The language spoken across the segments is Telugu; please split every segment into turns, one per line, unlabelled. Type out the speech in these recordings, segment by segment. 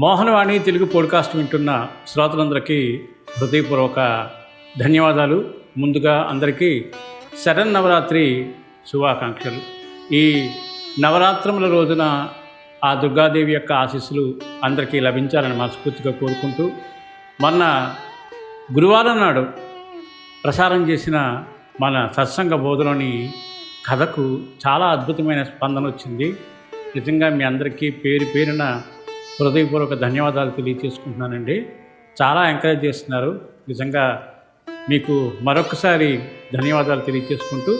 మోహనవాణి తెలుగు పోడ్కాస్ట్ వింటున్న శ్రోతలందరికీ హృదయపూర్వక ధన్యవాదాలు. ముందుగా అందరికీ శరణ్ నవరాత్రి శుభాకాంక్షలు. ఈ నవరాత్రముల రోజున ఆ దుర్గాదేవి యొక్క ఆశీస్సులు అందరికీ లభించాలని మనస్ఫూర్తిగా కోరుకుంటూ మొన్న గురువారం నాడు ప్రసారం చేసిన మన సత్సంగ బోధలోని కథకు చాలా అద్భుతమైన స్పందన వచ్చింది. నిజంగా మీ అందరికీ పేరు పేరున హృదయపూర్వక ధన్యవాదాలు తెలియజేసుకుంటున్నానండి చాలా ఎంకరేజ్ చేస్తున్నారు. నిజంగా మీకు మరొకసారి ధన్యవాదాలు తెలియజేసుకుంటూ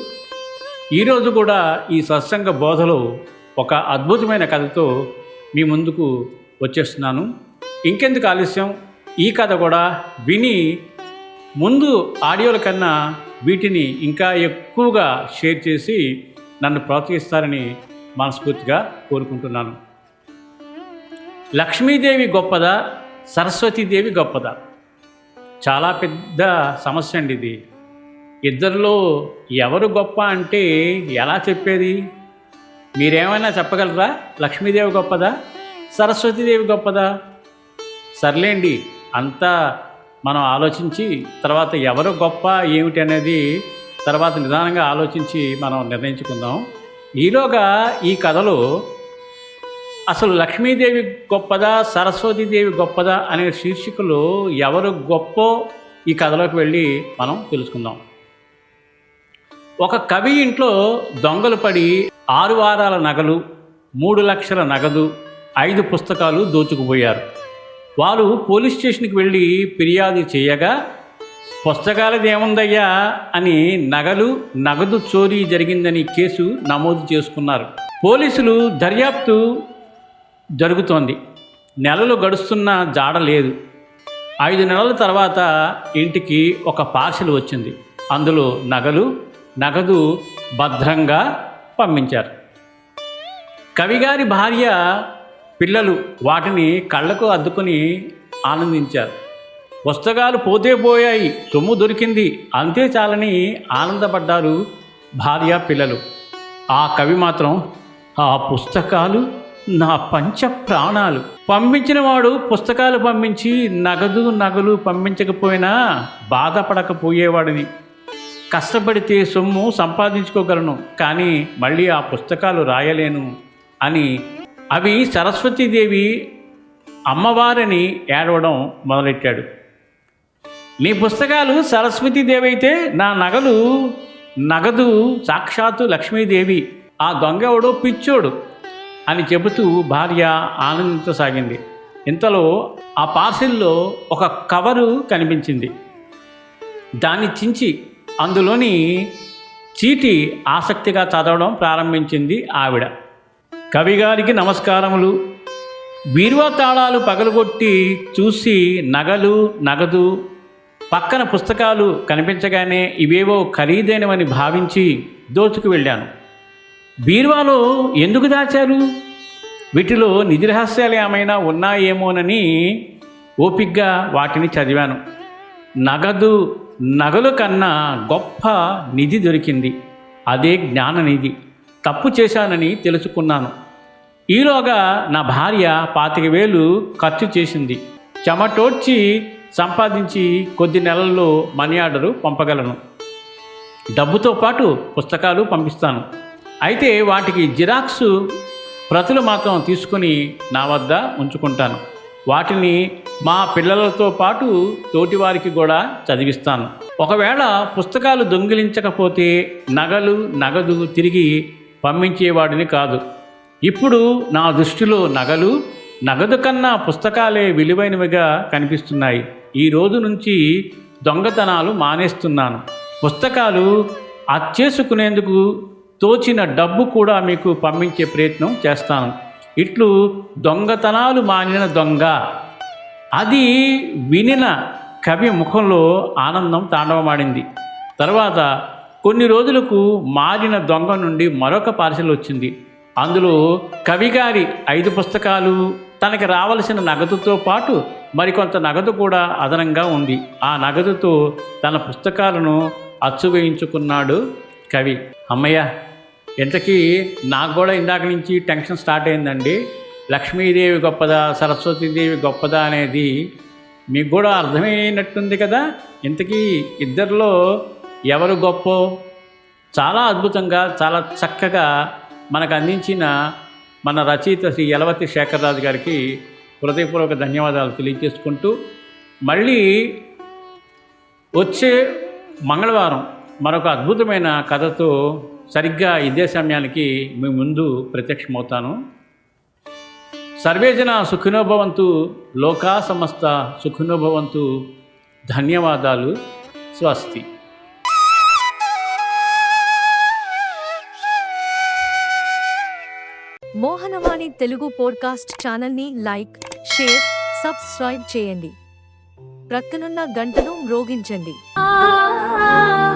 ఈరోజు కూడా ఈ సత్సంగ బోధలో ఒక అద్భుతమైన కథతో మీ ముందుకు వచ్చేస్తున్నాను. ఇంకెందుకు ఆలస్యం? ఈ కథ కూడా విని ముందు ఆడియోల కన్నా వీటిని ఇంకా ఎక్కువగా షేర్ చేసి నన్ను ప్రోత్సహిస్తారని మనస్ఫూర్తిగా కోరుకుంటున్నాను. లక్ష్మీదేవి గొప్పదా? సరస్వతీదేవి గొప్పదా? చాలా పెద్ద సమస్య అండి ఇది. ఇద్దరిలో ఎవరు గొప్ప అంటే ఎలా చెప్పేది? మీరేమైనా చెప్పగలరా? లక్ష్మీదేవి గొప్పదా? సరస్వతీదేవి గొప్పదా? సర్లేండి అంతా మనం ఆలోచించి తర్వాత ఎవరు గొప్ప ఏమిటి అనేది తర్వాత నిదానంగా ఆలోచించి మనం నిర్ణయించుకుందాం. ఈలోగా ఈ కథలో అసలు లక్ష్మీదేవి గొప్పదా సరస్వతీదేవి గొప్పదా అనే శీర్షికలు ఎవరు గొప్పో ఈ కథలోకి వెళ్ళి మనం తెలుసుకుందాం. ఒక కవి ఇంట్లో దొంగలు పడి ఆరు వారాల నగలు మూడు లక్షల నగదు ఐదు పుస్తకాలు దోచుకుపోయారు. వారు పోలీస్ స్టేషన్కి వెళ్ళి ఫిర్యాదు చేయగా పుస్తకాలది ఏముందయ్యా అని నగలు నగదు చోరీ జరిగిందని కేసు నమోదు చేసుకున్నారు. పోలీసులు దర్యాప్తు జరుగుతోంది. నెలలు గడుస్తున్న జాడ లేదు. ఐదు నెలల తర్వాత ఇంటికి ఒక పార్సిల్ వచ్చింది. అందులో నగలు నగదు భద్రంగా పంపించారు. కవిగారి భార్య పిల్లలు వాటిని కళ్ళకు అద్దుకొని ఆనందించారు. పుస్తకాలు పోతే పోయాయి సొమ్ము దొరికింది అంతే చాలని ఆనందపడ్డారు భార్య పిల్లలు. ఆ కవి మాత్రం ఆ పుస్తకాలు నా పంచ ప్రాణాలు. పంపించిన వాడు పుస్తకాలు పంపించి నగదు నగలు పంపించకపోయినా బాధపడకపోయేవాడిని. కష్టపడితే సొమ్ము సంపాదించుకోగలను కానీ మళ్ళీ ఆ పుస్తకాలు రాయలేను అని అవి సరస్వతీదేవి అమ్మవారిని ఏడవడం మొదలెట్టాడు. నీ పుస్తకాలు సరస్వతీదేవి అయితే నా నగలు నగదు సాక్షాత్తు లక్ష్మీదేవి. ఆ దొంగెవడో పిచ్చోడు. అని చెబుతూ భార్య ఆనందించసాగింది. ఇంతలో ఆ పార్సిల్లో ఒక కవరు కనిపించింది. దాన్ని చించి అందులోని చీటి ఆసక్తిగా చదవడం ప్రారంభించింది ఆవిడ. కవిగారికి నమస్కారములు. బీరువా తాళాలు పగలగొట్టి చూసి నగలు నగదు పక్కన పుస్తకాలు కనిపించగానే ఇవేవో ఖరీదైనవని భావించి దోచుకు వెళ్ళాను. బీరువాలో ఎందుకు దాచారు? వీటిలో నిధి రహస్యాలు ఏమైనా ఉన్నాయేమోనని ఓపిగ్గా వాటిని చదివాను. నగదు నగలు కన్నా గొప్ప నిధి దొరికింది. అదే జ్ఞాన నిధి. తప్పు చేశానని తెలుసుకున్నాను. ఈలోగా నా భార్య పాతిక వేలు ఖర్చు చేసింది. చెమటోడ్చి సంపాదించి కొద్ది నెలల్లో మనీ ఆర్డరు పంపగలను. డబ్బుతో పాటు పుస్తకాలు పంపిస్తాను. అయితే వాటికి జిరాక్స్ ప్రతులు మాత్రం తీసుకుని నా వద్ద ఉంచుకుంటాను. వాటిని మా పిల్లలతో పాటు తోటివారికి కూడా చదివిస్తాను. ఒకవేళ పుస్తకాలు దొంగిలించకపోతే నగలు నగదు తిరిగి పంపించేవాడిని కాదు. ఇప్పుడు నా దృష్టిలో నగలు నగదు కన్నా పుస్తకాలే విలువైనవిగా కనిపిస్తున్నాయి. ఈ రోజు నుంచి దొంగతనాలు మానేస్తున్నాను. పుస్తకాలు అచ్చేసుకునేందుకు తోచిన డబ్బు కూడా మీకు పంపించే ప్రయత్నం చేస్తాను. ఇట్లు దొంగతనాలు మానిన దొంగ. అది వినిన కవి ముఖంలో ఆనందం తాండవమాడింది. తర్వాత కొన్ని రోజులకు మారిన దొంగ నుండి మరొక పార్సల్ వచ్చింది. అందులో కవిగారి ఐదు పుస్తకాలు తనకి రావలసిన నగదుతో పాటు మరికొంత నగదు కూడా అదనంగా ఉంది. ఆ నగదుతో తన పుస్తకాలను అచ్చువేయించుకున్నాడు కవి. అమ్మయ్య ఇంతకీ నాకు కూడా ఇందాక నుంచి టెన్షన్ స్టార్ట్ అయిందండి. లక్ష్మీదేవి గొప్పదా సరస్వతీదేవి గొప్పదా అనేది మీకు కూడా అర్థమైనట్టుంది కదా. ఇంతకీ ఇద్దరిలో ఎవరు గొప్ప? చాలా అద్భుతంగా చాలా చక్కగా మనకు అందించిన మన రచయిత శ్రీ యలవతి శేఖర్రాజు గారికి హృదయపూర్వక ధన్యవాదాలు తెలియజేసుకుంటూ మళ్ళీ వచ్చే మంగళవారం మరొక అద్భుతమైన కథతో సరిగ్గా ఇదే సమయానికి మీ ముందు ప్రత్యక్షమవుతాను. సర్వేజన సుఖినోభవంతు లోకా సమస్త సుఖినోభవంతు ధన్యవాదాలు స్వస్తి.
మోహనవాణి తెలుగు పోడ్కాస్ట్ ఛానల్ని లైక్ షేర్ సబ్స్క్రైబ్ చేయండి. ప్రక్కనున్న గంటను మ్రోగించండి.
ఆ